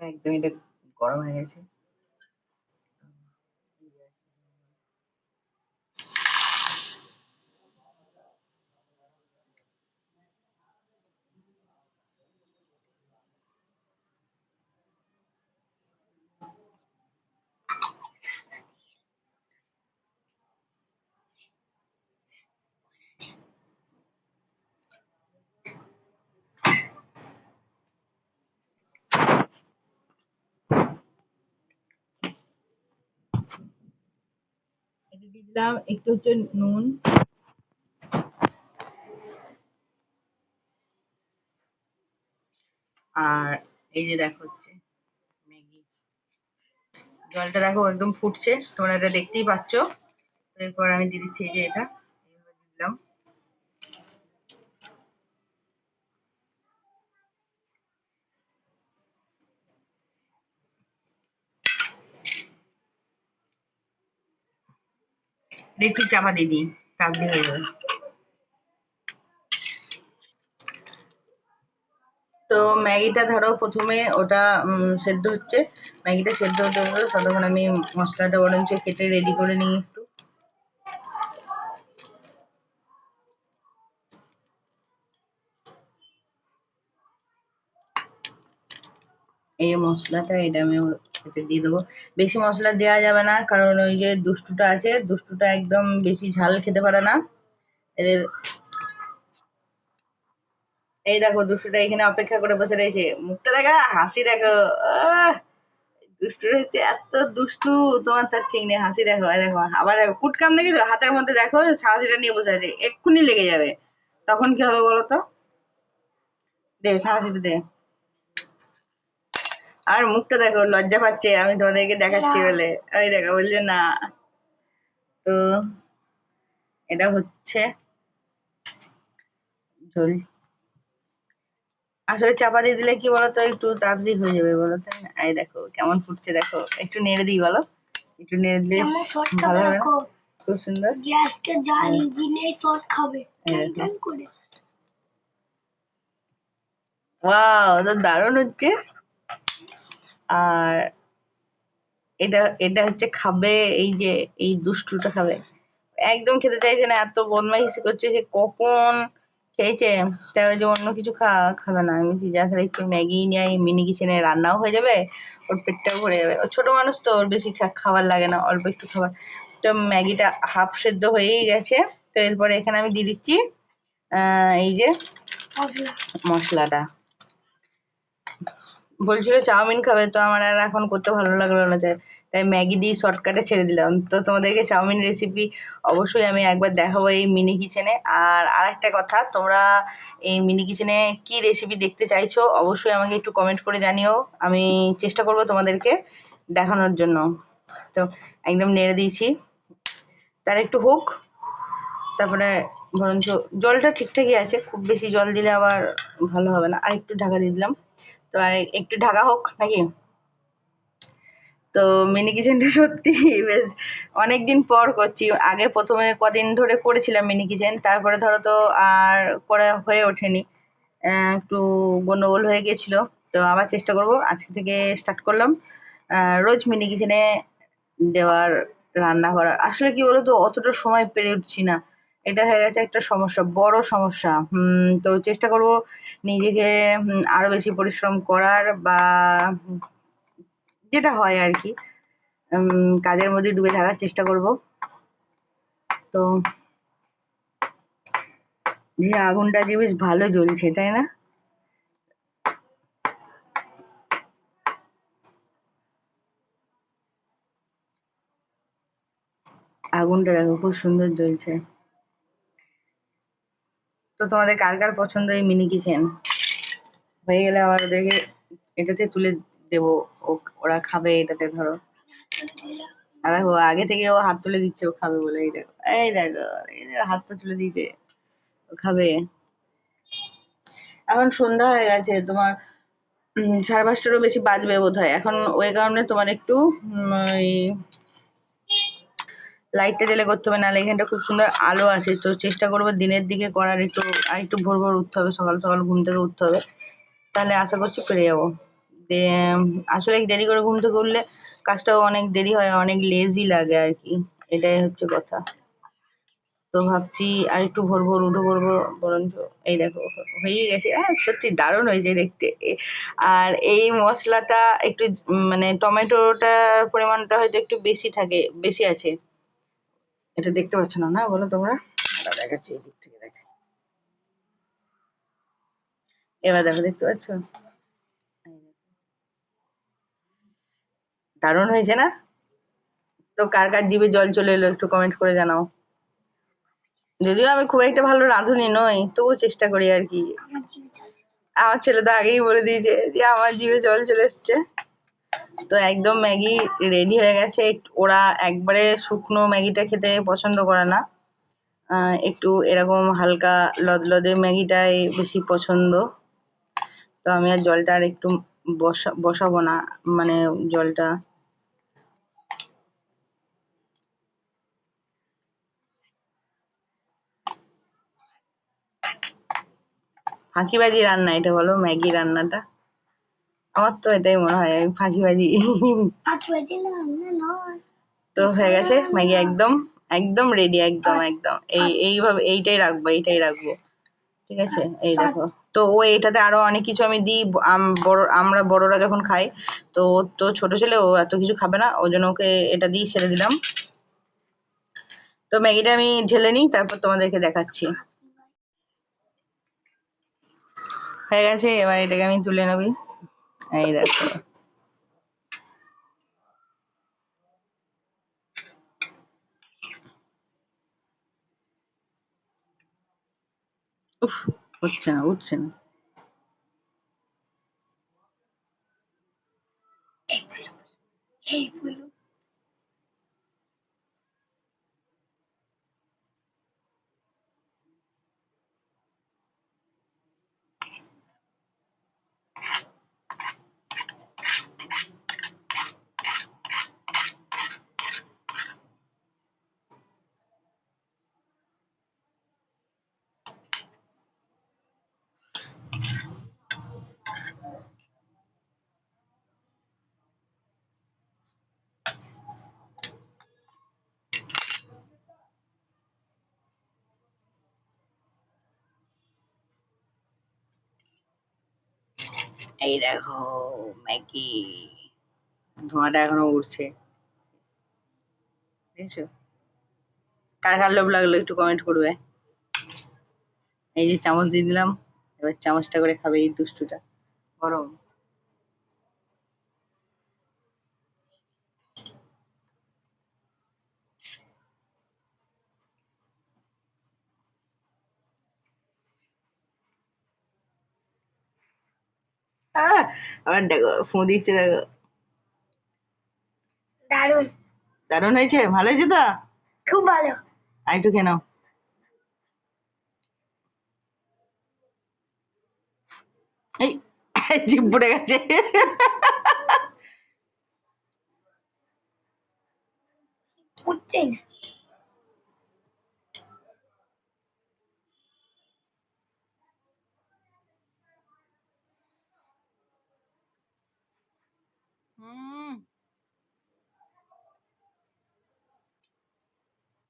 একদম এটা গরম হয়ে গেছে এটা দিলাম, একটু হচ্ছে নুন। আর এই যে দেখো হচ্ছে ম্যাগি। জলটা দেখো একদম ফুটছে, তোমরা এটা দেখতেই পাচ্ছ। এরপর আমি দিয়ে দিচ্ছি এই যে এটা এইভাবে দিয়ে দিলাম এটা একটু চাপা দিয়ে দিই হয়ে যাবে তো ম্যাগিটা ধরো প্রথমে ওটা সেদ্ধ হচ্ছে। ম্যাগিটা সেদ্ধ হতে হতে ততক্ষণ আমি মশলাটা বরঞ্চ কেটে রেডি করে নিই একটু। এই মশলাটা এটা আমি এতে দিয়ে দেবো। বেশি মশলা দেওয়া যাবে না, কারণ ওই যে দুষ্টুটা আছে, দুষ্টুটা একদম বেশি ঝাল খেতে পারে না। এদের এই দেখো, দুষ্টুটা এখানে অপেক্ষা করে বসে রয়েছে। মুখটা দেখা, হাসি দেখো। আহ! দুষ্টুর হচ্ছে এত দুষ্টু, তোমার তার ঠিক নেই, হাসি দেখো দেখো। আবার দেখো, কুটকাম দেখেছ? হাতের মধ্যে দেখো সাঁড়াশিটা নিয়ে বসে আছে, এক্ষুনি লেগে যাবে। তখন কি হবে বলো তো? দে সাঁড়াশিটা দে। আর মুখটা দেখো লজ্জা পাচ্ছে আমি তোমাদেরকে দেখাচ্ছি বলে। ওই দেখো বলছে না। তো এটা হচ্ছে ঝোল। আসলে চাপা দিয়ে দিলে কি বলতো একটু তাড়াতাড়ি হয়ে যাবে বলো তাই না এই দেখো কেমন ফুটছে দেখো। একটু নেড়ে দিই বলো। একটু নেড়ে দিলে ভালো হবে। খুব সুন্দর। গ্যাসটা জ্বালিয়ে দিলেই শর্ট খাবে। হ্যাঁ, করে। ওয়াও তো দারুণ হচ্ছে। আর এটা এটা হচ্ছে খাবে এই যে এই দুষ্টুটা খাবে। একদম খেতে চাইছে না এত বদমাইশি করছে সে কখন খেয়েছে? তাই ওই যে অন্য কিছু খা খাবে না। আমি যা তাহলে একটু ম্যাগি নিয়ে মিনি কিচেনে রান্নাও হয়ে যাবে ওর পেটটাও ভরে যাবে। ও ছোট মানুষ তো ওর বেশি খাবার লাগে না অল্প একটু খাবার। তো ম্যাগিটা হাফ সেদ্ধ হয়েই গেছে। তো এরপরে এখানে আমি দিয়ে দিচ্ছি আহ, এই যে মশলা। মশলাটা। বলছিল চাউমিন খাবে, তো আমার আর এখন করতে ভালো লাগল না চাই তাই ম্যাগি দিয়ে শর্টকাটে ছেড়ে দিলাম। তো তোমাদেরকে চাউমিন রেসিপি অবশ্যই আমি একবার দেখাবো এই মিনি কিচেনে আর আরেকটা কথা, তোমরা এই মিনি কিচেনে কি রেসিপি দেখতে চাইছো, অবশ্যই আমাকে একটু কমেন্ট করে জানিও। আমি চেষ্টা করব তোমাদেরকে দেখানোর জন্য। তো একদম নেড়ে দিয়েছি। তার একটু হোক, তারপরে বরঞ্চ জলটা ঠিকঠাকই আছে, খুব বেশি জল দিলে আবার ভালো হবে না। আর একটু ঢাকা দিয়ে দিলাম। তো একটু ঢাকা হোক নাকি? তো মিনি কিচেনটা সত্যি বেশ অনেকদিন পর করছি। আগে প্রথমে কদিন ধরে করেছিলাম মিনি কিচেন তারপরে ধরো তো আর করা হয়ে ওঠেনি। একটু গন্ডগোল হয়ে গেছিল, তো আবার চেষ্টা করব। আজকে থেকে স্টার্ট করলাম। রোজ মিনি কিচেনে দেওয়ার, রান্না করা আসলে কি বলতো, অতটা সময় পেরে উঠছি না। এটা হয়ে গেছে একটা সমস্যা, বড় সমস্যা। তো চেষ্টা করব নিজেকে আরও বেশি পরিশ্রম করার বা যেটা হয় আর কি কাজের মধ্যে ডুবে থাকার চেষ্টা করব। তো যে আগুনটা যে বেশ ভালো জ্বলছে, তাই না? আগুনটা দেখো, খুব সুন্দর জ্বলছে। তো তোমাদের কার কার পছন্দ এই মিনি কিচেন হয়ে গেলে আবার ওদেরকে এটাতে তুলে দেবো। ওরা খাবে এটাতে ধরো। আর দেখো আগে থেকে ও হাত তুলে দিচ্ছে ও খাবে বলে এই দেখো এই দেখো দেখো, হাতটা তুলে দিয়েছে ও খাবে। এখন সন্ধ্যা হয়ে গেছে তোমার সাড়ে পাঁচটারও বেশি বাজবে বোধ হয় এখন ওই কারণে তোমার একটু লাইটটা জ্বেলে করতে হবে, নাহলে এখানটা খুব সুন্দর আলো আছে তো চেষ্টা করব দিনের দিকে করার, একটু আর একটু ভোর ভোর উঠতে হবে, সকাল সকাল ঘুম থেকে উঠতে হবে। তাহলে আশা করছি পেরে যাব। আসলে দেরি করে ঘুম থেকে উঠলে কাজটাও অনেক দেরি হয়, অনেক লেজি লাগে আর কি। এটাই হচ্ছে কথা। তো ভাবছি আর একটু ভোর ভোর উঠে পড়ব বরঞ্চ, এই দেখো হয়ে গেছে। হ্যাঁ সত্যি দারুণ হয়েছে দেখতে। আর এই মশলাটা একটু মানে টমেটোটার পরিমাণটা হয়তো একটু বেশি থাকে, বেশি আছে। এটা দেখতে পাচ্ছ না না? বলো তোমরা। দেখাচ্ছি এই দিক থেকে দেখাই। এবার দেখো দেখতে পাচ্ছ? দারুণ হয়েছে না? তো কার কার জিভে জল চলে এলো একটু কমেন্ট করে জানাও। যদিও আমি খুব একটা ভালো রাঁধুনি নই তবুও চেষ্টা করি আর কি। আমার আমার ছেলে তো আগেই বলে দিয়েছে যে আমার জিভে জল চলে এসছে। তো একদম ম্যাগি রেডি হয়ে গেছে। ওরা একবারে শুকনো ম্যাগিটা খেতে পছন্দ করে না। একটু এরকম হালকা লদলদে ম্যাগিটাই বেশি পছন্দ। তো আমি আর জলটা আর একটু বসা, বসাবো না মানে জলটা। ফাঁকিবাজি রান্না এটা বলো, ম্যাগি রান্নাটা। আমার তো এটাই মনে হয় আমি ফাঁকিবাজি না নয় তো হয়ে গেছে ম্যাগি একদম একদম রেডি একদম একদম এই এইভাবে এইটাই রাখব এইটাই রাখব ঠিক আছে এই দেখো তো ও এটাতে আরও অনেক কিছু আমি দিই বড় আমরা বড়রা যখন খাই তো তো ছোট ছেলে ও এত কিছু খাবে না ওই জন্য ওকে এটা দিয়ে ছেড়ে দিলাম। তো ম্যাগিটা আমি ঢেলে নিই তারপর তোমাদেরকে দেখাচ্ছি। হয়ে গেছে এবার এটাকে আমি তুলে নেবি এই দেখো উফ হচ্ছে না উঠছে না এই বলো এই দেখো, ম্যাগি। ধোঁয়াটা এখনও উঠছে দেখছ? কার কার লোভ লাগল একটু কমেন্ট করবে। এই যে চামচ দিয়ে দিলাম, এবার চামচটা করে খাবে এই দুষ্টুটা। গরম। আবার দেখো ফু দিচ্ছে দেখো। দারুণ। দারুণ হয়েছে? ভালো হয়েছে তো? খুব ভালো। খেয়ে নাও। এই জিভ পড়ে গেছে। উঠছে না।